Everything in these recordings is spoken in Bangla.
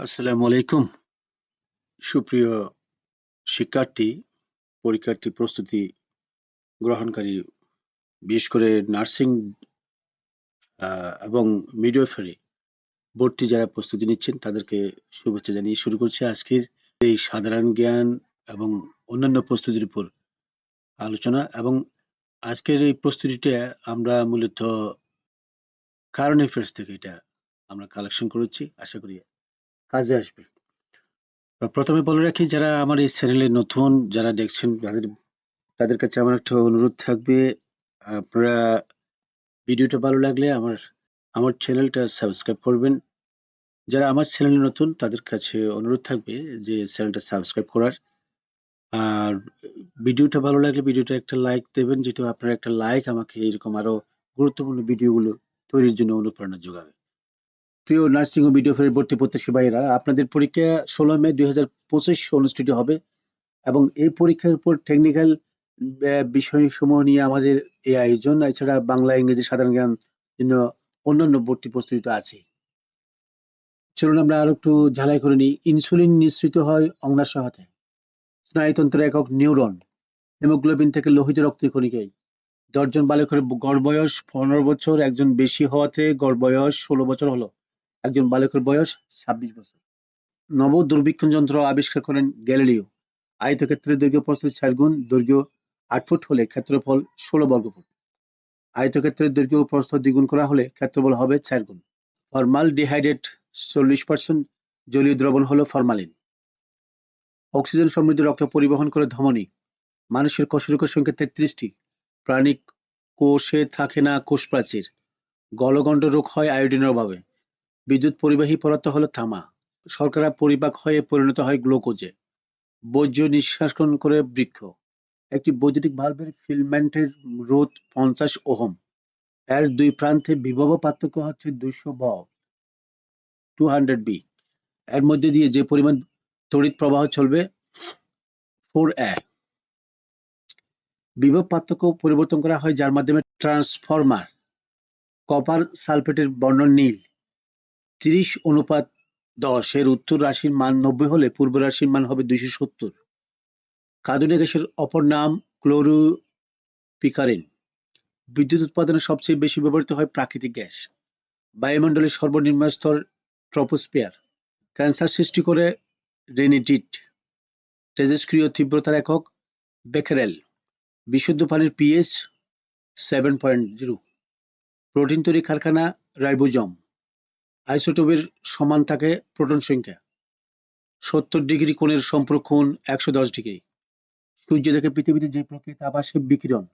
আসসালামু আলাইকুম। সুপ্রিয় শিক্ষার্থী, পরীক্ষার্থী প্রস্তুতি গ্রহণকারী, বিশেষ করে নার্সিং এবং মিডওয়াইফারি ভর্তি যারা প্রস্তুতি নিচ্ছেন তাদেরকে শুভেচ্ছা জানিয়ে শুরু করছি আজকের এই সাধারণ জ্ঞান এবং অন্যান্য প্রস্তুতির উপর আলোচনা এবং আজকের এই প্রস্তুতিটা আমরা মূলত কারণ অ্যাফেয়ার্স থেকে এটা আমরা কালেকশন করেছি। আশা করি কাজে আসবে। প্রথমে বলে রাখি, যারা আমার এই চ্যানেলে নতুন, যারা দেখছেন, তাদের তাদের কাছে আমার একটা অনুরোধ থাকবে, আপনারা ভিডিওটা ভালো লাগলে আমার আমার চ্যানেলটা সাবস্ক্রাইব করবেন। যারা আমার চ্যানেলে নতুন, তাদের কাছে অনুরোধ থাকবে যে চ্যানেলটা সাবস্ক্রাইব করার। আর ভিডিওটা ভালো লাগলে ভিডিওটা একটা লাইক দেবেন, যেহেতু আপনার একটা লাইক আমাকে এরকম আরও গুরুত্বপূর্ণ ভিডিওগুলো তৈরির জন্য অনুপ্রেরণা যোগাবে। প্রিয় নার্সিং ও ভিডিও ভর্তি প্রত্যাশী ভাইয়েরা, আপনাদের পরীক্ষা ষোলো মে দুই হাজার পঁচিশ অনুষ্ঠিত হবে এবং এই পরীক্ষার উপর টেকনিক্যাল বিষয়সমূহ নিয়ে আমাদের এই আয়োজন, এছাড়া বাংলা, ইংরেজি, সাধারণ জ্ঞান জন্য অন্যান্য ভর্তি প্রস্তুতি তো আছে চলুন আমরা আরও একটু ঝালাই করে নিই। ইনসুলিন নিঃসৃত হয় অঙ্গাশয় হাতে স্নায়ুতন্ত্রের একক নিউরন হেমোগ্লোবিন থেকে লোহিত রক্তের কণিকায় দশজন বালকের গড় বয়স পনেরো বছর, একজন বেশি হওয়াতে গড় বয়স ষোলো বছর হলো। একজন বালকের বয়স ছাব্বিশ বছর। নব দুর্বীক্ষণ যন্ত্র আবিষ্কার করেন গ্যালিলিও। আয়তক্ষেত্রের দৈর্ঘ্য প্রস্থ চার গুণ, দৈর্ঘ্য আট ফুট হলে ক্ষেত্রফল ষোলো বর্গফুট। আয়তক্ষেত্রের দৈর্ঘ্য প্রস্থ দ্বিগুণ করা হলে ক্ষেত্রফল হবে চার গুণ। ফরমাল ডিহাইড্রেট চল্লিশ পার্সেন্ট, জলীয় দ্রবণ হলো ফরমালিন। অক্সিজেন সমৃদ্ধ রক্ত পরিবহন করে ধমনী। মানুষের কোষরুকের সংখ্যা তেত্রিশটি। প্রাণী কোষে থাকে না কোষ প্রাচীর গলগণ্ড রোগ হয় আয়োডিনের অভাবে। বিদ্যুৎ পরিবাহী পদার্থ হলো তামা শর্করা পরিপাক হয়ে পরিণত হয় গ্লুকোজে। বর্জ্য নিষ্কাশন করে বৃক্ষ। একটি বৈদ্যুতিক ভালভের ফিলমেন্টের রোধ পঞ্চাশ ওহম। এর দুই প্রান্তে বিভব পার্থক্য হচ্ছে দুইশো ব টু হান্ড্রেড বি। এর মধ্যে দিয়ে যে পরিমাণ তড়িৎ প্রবাহ চলবে, ফোর এ। বিভব পার্থক্য পরিবর্তন করা হয় যার মাধ্যমে ট্রান্সফরমার, কপার সালফেটের বর্ণ নীল। তিরিশ অনুপাত দশ এর উত্তর রাশির মান নব্বই হলে পূর্ব রাশির মান হবে দুইশো সত্তর। কার্বনিক গ্যাসের অপর নাম ক্লোরোপিকারিন। বিদ্যুৎ উৎপাদনে সবচেয়ে বেশি ব্যবহৃত হয় প্রাকৃতিক গ্যাস। বায়ুমণ্ডলের সর্বনিম্ন স্তর ট্রপোস্পিয়ার ক্যান্সার সৃষ্টি করে রেনিডিট। তেজস্ক্রিয় তীব্রতার একক বেকেরেল বিশুদ্ধ পানির pH seven point zero. Protein তৈরি কারখানা রাইবোজম। আইসোটোপের সমান থাকে প্রোটন সংখ্যা। সত্তর ডিগ্রি কোণের সম্পর্ক কোণ একশো দশ ডিগ্রি। সূর্য থেকে পৃথিবীতে যে প্রকৃত আবাসে বিকিরণ।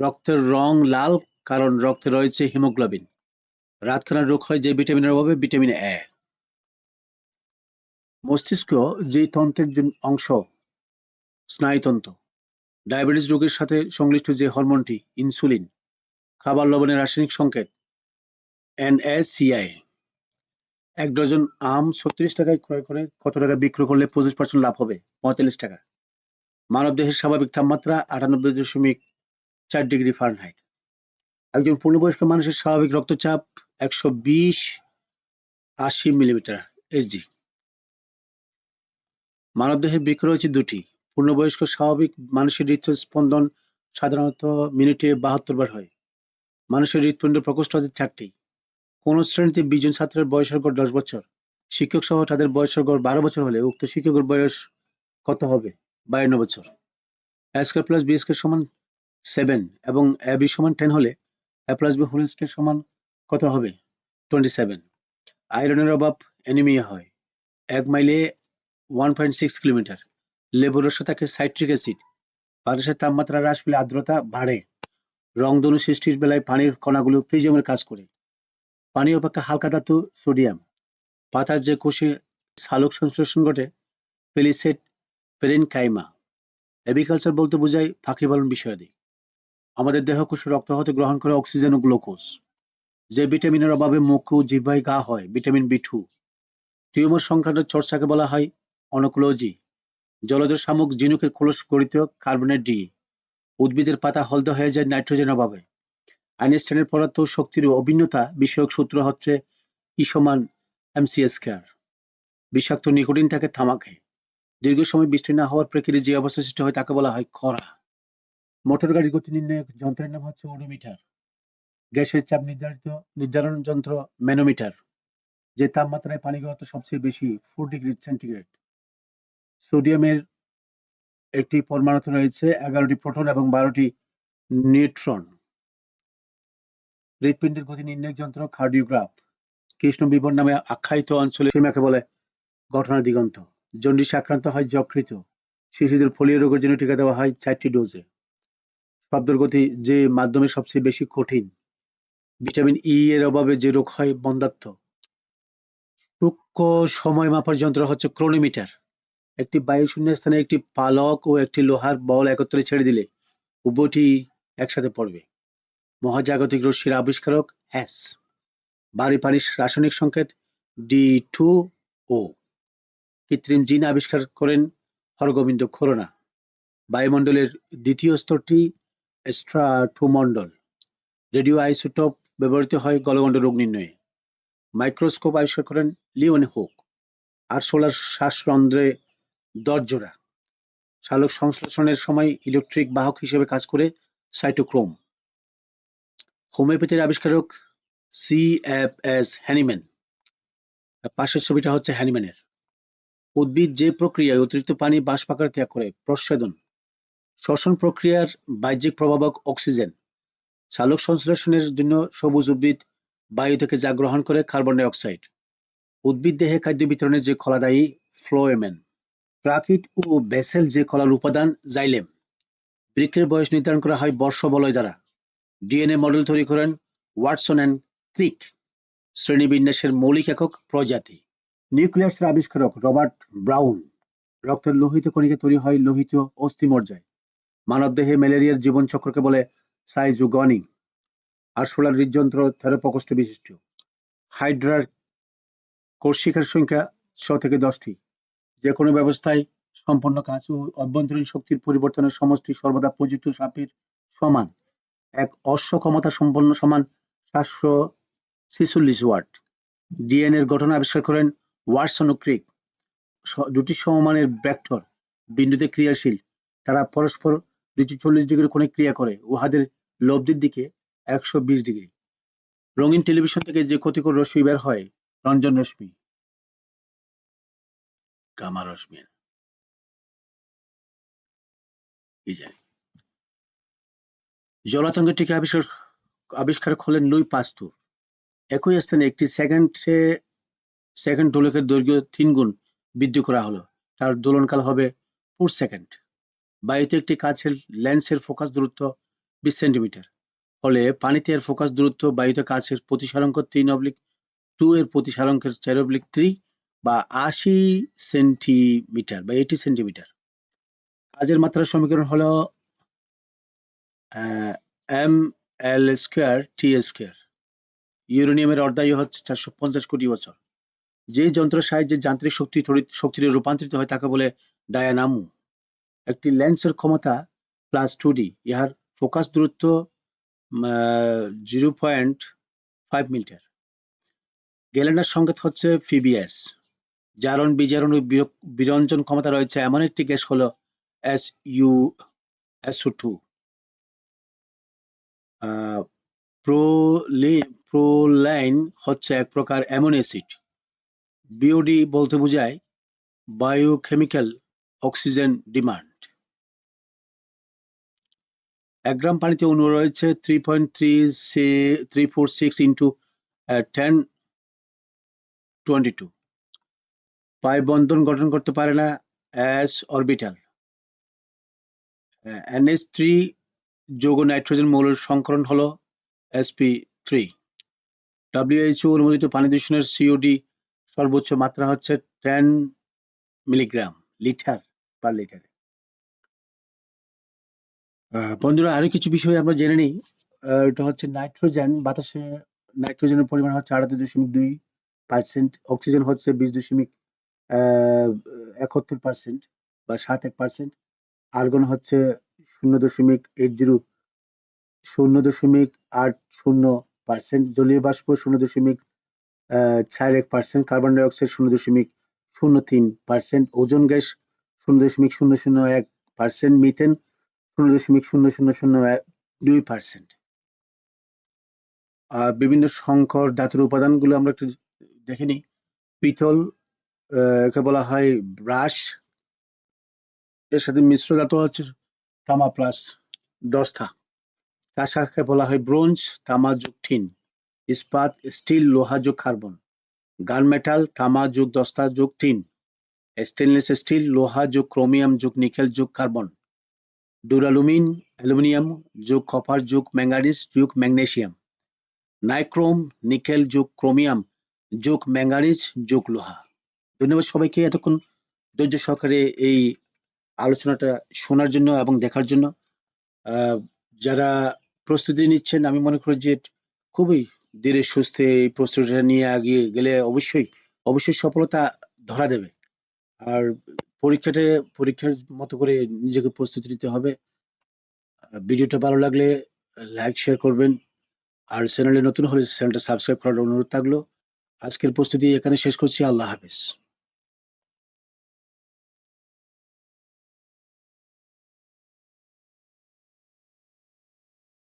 রক্তের রং লাল, কারণ রক্তে রয়েছে হিমোগ্লোবিন। রাতখানার রোগ হয় যে ভিটামিনের অভাবে, ভিটামিন এ। মস্তিষ্ক যে তন্ত্রের অংশ স্নায়ুতন্ত্র ডায়াবেটিস রোগের সাথে সংশ্লিষ্ট যে হরমোনটি, ইনসুলিন, খাবার লবণের রাসায়নিক সংকেত এনএসিআই এক ডজন আম ছত্রিশ টাকায় ক্রয় করে কত টাকা বিক্রয় করলে পঁচিশ পার্সেন্ট লাভ হবে? পঁয়তাল্লিশ টাকা। মানব দেহের স্বাভাবিক তাপমাত্রা আটানব্বই দশমিক চার ডিগ্রি ফারেনহাইট। একজন পূর্ণবয়স্ক মানুষের স্বাভাবিক রক্তচাপ একশো বিশ আশি মিলিমিটার এসজি মানবদেহের বৃক্ষ রয়েছে দুটি। পূর্ণবয়স্ক স্বাভাবিক মানুষের হৃদস্পন্দন সাধারণত মিনিটে বাহাত্তর বার হয়। মানুষের হৃৎপিণ্ড প্রকোষ্ঠ আছে চারটি। কোন শ্রেণীতে বিশ ছাত্রের বয়সের গড় দশ বছর। শিক্ষক সহ তাদের বয়সের গড় বারো বছর হলে উক্ত শিক্ষকের বয়স কত হবে? বায়ান্ন বছর। স্কোয়ার প্লাস বি স্কোয়ার সমান সেভেন এবং এ বি সমান টেন হলে এ প্লাস বি হোল সমান কত হবে? টোয়েন্টি সেভেন আয়রনের অভাব অ্যানিমিয়া হয়। এক মাইলে ওয়ান পয়েন্ট সিক্স কিলোমিটার। লেবুর রসে থাকে সাইট্রিক অ্যাসিড। বাতাসের তাপমাত্রা হ্রাস পেলে আর্দ্রতা বাড়ে। রংধনু সৃষ্টির বেলায় পানির কণাগুলো প্রিজমের কাজ করে। পানি অপেক্ষা হালকা ধাতু সোডিয়াম। পাতার যে কোষে সালোক সংশ্লেষণ ঘটে, পেলিসেট, পেরেনকাইমা। এভিকালচার বলতে বোঝায় ফাঁকি পালন বিষয়াদি। আমাদের দেহ কোষ রক্ত হতে গ্রহণ করে অক্সিজেন ও গ্লুকোজ। যে ভিটামিনের অভাবে মুখ ও জিহ্বায় গা হয়, ভিটামিন বি টু। টিউমার সংক্রান্ত চর্চাকে বলা হয় অনকোলজি। জলজ শামুক জিনুকের খোলস গড়িত কার্বনের ডি। উদ্ভিদের পাতা হলদে হয়ে যায় নাইট্রোজেন অভাবে। আইনস্টাইনের পদার্থ শক্তির অভিন্নতা বিষয়ক সূত্র হচ্ছে ই সমান এমসি স্কয়ার বিষাক্ত নিকোটিন থাকে থামাকে। দীর্ঘ সময় বৃষ্টি না হওয়ার প্রেক্ষিতে যে অবস্থা সৃষ্টি হয় তাকে বলা হয় খরা। মোটর গাড়ির গতি নির্ণায়ক যন্ত্রের নাম হচ্ছে ওডোমিটার গ্যাসের চাপ নির্ধারিত নির্ধারণ যন্ত্র ম্যানোমিটার, যে তাপমাত্রায় পানি ঘনত্ব সবচেয়ে বেশি ফোর ডিগ্রি সেন্টিগ্রেড। সোডিয়ামের একটি পরমাণুতে রয়েছে এগারোটি প্রোটন এবং বারোটি নিউট্রন। হৃৎপিণ্ডের গতি নির্ণায়ক যন্ত্র, কার্ডিওগ্রাফ। কৃষ্ণ বিবর নামে আখ্যায়িত অঞ্চলে সীমাকে বলে ঘটনা দিগন্ত। জন্ডিসে আক্রান্ত হয় যকৃত। শিশুদের পোলিও রোগের জন্য টিকা দেওয়া হয় চারটি ডোজে। শব্দের গতি যে মাধ্যমে সবচেয়ে বেশি কঠিন। ভিটামিন ই এর অভাবে যে রোগ হয় বন্ধাত্ম। সূক্ষ্ম সময় মাপার যন্ত্র হচ্ছে ক্রোনোমিটার। একটি বায়ু শূন্য স্থানে একটি পালক ও একটি লোহার বল একত্রে ছেড়ে দিলে উভয়টি একসাথে পড়বে। মহাজাগতিক রশ্মির আবিষ্কারক হ্যাস। বাড়ি পানির রাসায়নিক সংকেত ডি টু ও। কৃত্রিম জিন আবিষ্কার করেন হরগোবিন্দ খোরনা। বায়ুমণ্ডলের দ্বিতীয় স্তরটি স্ট্রাটোমণ্ডল। রেডিও আইসোটোপ ব্যবহৃত হয় গলগণ্ড রোগ নির্ণয়ে। মাইক্রোস্কোপ আবিষ্কার করেন লিওন হোক। আর সোলার শ্বাসরন্ধ্রে দরজোড়া। সালোক সংশ্লেষণের সময় ইলেকট্রিক বাহক হিসেবে কাজ করে সাইটোক্রোম। হোমিওপ্যাথির আবিষ্কারক সি এফ এস হ্যানিম্যান। পাশের ছবিটা হচ্ছে হ্যানিম্যানের। উদ্ভিদ যে প্রক্রিয়ায় অতিরিক্ত পানি বাষ্প আকারে ত্যাগ করে প্রস্বেদন শ্বসন প্রক্রিয়ার বাহ্যিক প্রভাবক অক্সিজেন। সালোক সংশ্লেষণের জন্য সবুজ উদ্ভিদ বায়ু থেকে যা গ্রহণ করে কার্বন ডাই অক্সাইড উদ্ভিদ দেহে খাদ্য বিতরণের যে কলাদায়ী ফ্লোয়েমেন। প্রাকৃত ও বেসেল যে কলার উপাদান, জাইলেম। বৃক্ষের বয়স নির্ধারণ করা হয় বর্ষ বলয় দ্বারা। ডিএনএ মডেল তৈরি করেন ওয়াটসন অ্যান্ড ক্রিক শ্রেণীবিন্যাসের মৌলিক একক প্রজাতি। নিউক্লিয়াসের আবিষ্কারক রবার্ট ব্রাউন, রক্তের লোহিত কণিকা তৈরি হয় লোহিত অস্থিমজ্জায় মানবদেহে ম্যালেরিয়ার জীবনচক্রকে বলে সাইজুগনি আর সোলার হৃদযন্ত্র তেরো প্রকোষ্ঠ বিশিষ্ট। হাইড্রার কোষশিখার সংখ্যা ছ থেকে দশটি। যে কোনো ব্যবস্থায় সম্পন্ন কাজ ও অভ্যন্তরীণ শক্তির পরিবর্তনের সমষ্টি সর্বদা প্রযুক্ত সাপের সমান। এক অশ্ব ক্ষমতা সম্পন্ন সমান সাতশো ছেচল্লিশ ওয়াট। ডিএনএ এর গঠন আবিষ্কার করেন ওয়াটসন ও ক্রিক। দুটি সমমানের ভেক্টর বিন্দুতে ক্রিয়াশীল। তারা পরস্পর দুইশো চল্লিশ ডিগ্রি কোণে ক্রিয়া করে। উহাদের লব্ধির দিকে একশো বিশ ডিগ্রি। রঙিন টেলিভিশন থেকে যে ক্ষতিকর রশ্মি বের হয়, রঞ্জন রশ্মি। গামা রশ্মি। কি জানি জলাতঙ্গের টিকা আবিষ্কার আবিষ্কার হলেন লুই পাস্তুর একই স্থানে একটি সেকেন্ডে সেকেন্ড দোলকের দৈর্ঘ্য তিন গুণ বৃদ্ধি করা হলো। তার দোলনকাল হবে ফোর সেকেন্ড বায়ুতে একটি কাছের লেন্সের ফোকাস দূরত্ব বিশ সেন্টিমিটার। ফলে পানিতে এর ফোকাস দূরত্ব বায়ুতে কাছের প্রতিসারাঙ্ক তিন অবলিক টু এর প্রতিসারাঙ্কের চার অবলিক থ্রি বা আশি সেন্টিমিটার বা এইটি সেন্টিমিটার। কাজের মাত্রার সমীকরণ হলো M L square T square ইউরেনিয়ামের অর্ধায়ু হচ্ছে চারশো পঞ্চাশ কোটি বছর। যে যন্ত্রের সাহায্যে যান্ত্রিক শক্তি তড়িৎ শক্তিতে রূপান্তরিত হয় তাকে বলে ডায়ানামো। একটি লেন্সের ক্ষমতা প্লাস টু ডি ইহার ফোকাস দূরত্ব জিরো পয়েন্ট ফাইভ মিটার। গ্যালেন্ডার সংকেত হচ্ছে ফিবিএস জারণ, বিজারণ ও বিরঞ্জন ক্ষমতা রয়েছে। এমন একটি গ্যাস হলো S U SO two proline হচ্ছে এক প্রকার অ্যামোনো অ্যাসিড। বিওডি বলতে বোঝায় বায়োকেমিক্যাল অক্সিজেন ডিমান্ড এক গ্রাম পানিতে অণু রয়েছে three point three three four six into ten twenty two pi বন্ধন গঠন করতে পারে না অ্যাস অরবিটাল এনএস থ্রি যৌগ নাইট্রোজেন মৌলের সংকরণ হলো এসপি থ্রি ডাব্লিউএইচও অনুমোদিত পানি দূষণের সিওডি সর্বোচ্চ মাত্রা হচ্ছে টেন মিলিগ্রাম লিটার পার লিটারে বন্ধুরা, আরও কিছু বিষয় আমরা জেনে নিই। এটা হচ্ছে নাইট্রোজেন, বাতাসে নাইট্রোজেনের পরিমাণ হচ্ছে আটাত্তর দশমিক দুই পার্সেন্ট অক্সিজেন হচ্ছে বিশ দশমিক একাত্তর পার্সেন্ট বা সাত এক পার্সেন্ট আর্গন হচ্ছে শূন্য দশমিক এইট জিরো, শূন্য দশমিক আট শূন্য পার্সেন্ট, জলীয় বাষ্প শূন্য দশমিক চার এক পার্সেন্ট, কার্বন ডাই অক্সাইড শূন্য দশমিক শূন্য তিন পার্সেন্ট, ওজন গ্যাস শূন্য দশমিক শূন্য শূন্য এক পার্সেন্ট, মিথেন শূন্য দশমিক শূন্য শূন্য শূন্য এক দুই পার্সেন্ট। বিভিন্ন সংকর ধাতুর উপাদানগুলো আমরা একটু দেখে নিই। পিতল একে বলা হয় ব্রাশ, এর সাথে মিশ্র ধাতু হচ্ছে তামা প্লাস দস্তা। কাঁসাকে বলা হয় ব্রোঞ্জ, তামা যুগ ঠিন ইস্পাত, স্টিল, লোহা যোগ কার্বন। গান মেটাল, তামা যুগ দস্তা যোগ টিন। স্টেনলেস স্টিল, লোহা যোগ ক্রোমিয়াম যোগ নিকেল যোগ কার্বন। ডুরালুমিন, অ্যালুমিনিয়াম যোগ কপার যোগ ম্যাঙ্গানিজ যোগ ম্যাগনেসিয়াম নাইক্রোম, নিকেল যোগ ক্রোমিয়াম যোগ ম্যাঙ্গানিজ যোগ লোহা। ধন্যবাদ সবাইকে, এতক্ষণ ধৈর্য সহকারে এই আলোচনাটা শোনার জন্য এবং দেখার জন্য। যারা প্রস্তুতি নিচ্ছেন, আমি মনে করি যে খুবই ধীরে সুস্থে এই প্রস্তুতিটা নিয়ে এগিয়ে গেলে অবশ্যই অবশ্যই সফলতা ধরা দেবে। আর পরীক্ষাটা পরীক্ষার মতো করে নিজেকে প্রস্তুতি নিতে হবে। ভিডিওটা ভালো লাগলে লাইক, শেয়ার করবেন। আর চ্যানেলে নতুন হলে চ্যানেলটা সাবস্ক্রাইব করার অনুরোধ থাকল। আজকের প্রস্তুতি এখানে শেষ করছি। আল্লাহ হাফেজ।